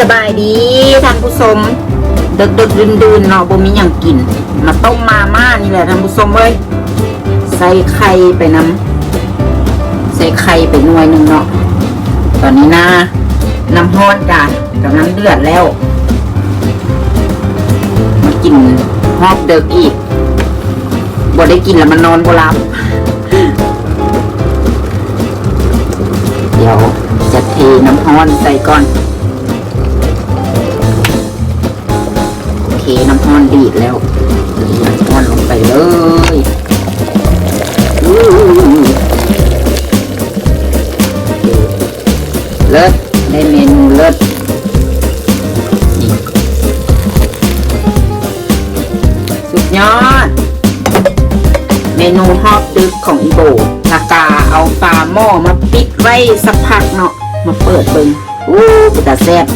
สบายดีท่านผู้ชมดึกดึกดื่นดื่นๆเนาะบ่มีหยังกิน มาต้มมาม่านี่แหละท่านผู้ชมเว้ยใส่ไข่ไปน้ำใส่ไข่ไปหน่วยหนึ่งเนาะตอนนี้นะน้ำฮ้อนจ้ะกำลังเดือดแล้ว มากินฮอบเดิกอีกบ่ได้กินแล้วมันนอนบ่หลับเดี๋ยวจะเทน้ำฮ้อนใส่ก่อน น้ำฮ้อนดีดแล้วน้ำฮ้อนลงไปเลยเลิศได้เมนูเลิศสุดยอด เมนูฮอบดึกของอีโบลากาเอาฝาหม้อมาปิดไว้สักพักเนาะมาเปิดเบิงอู้แต่แซ่บ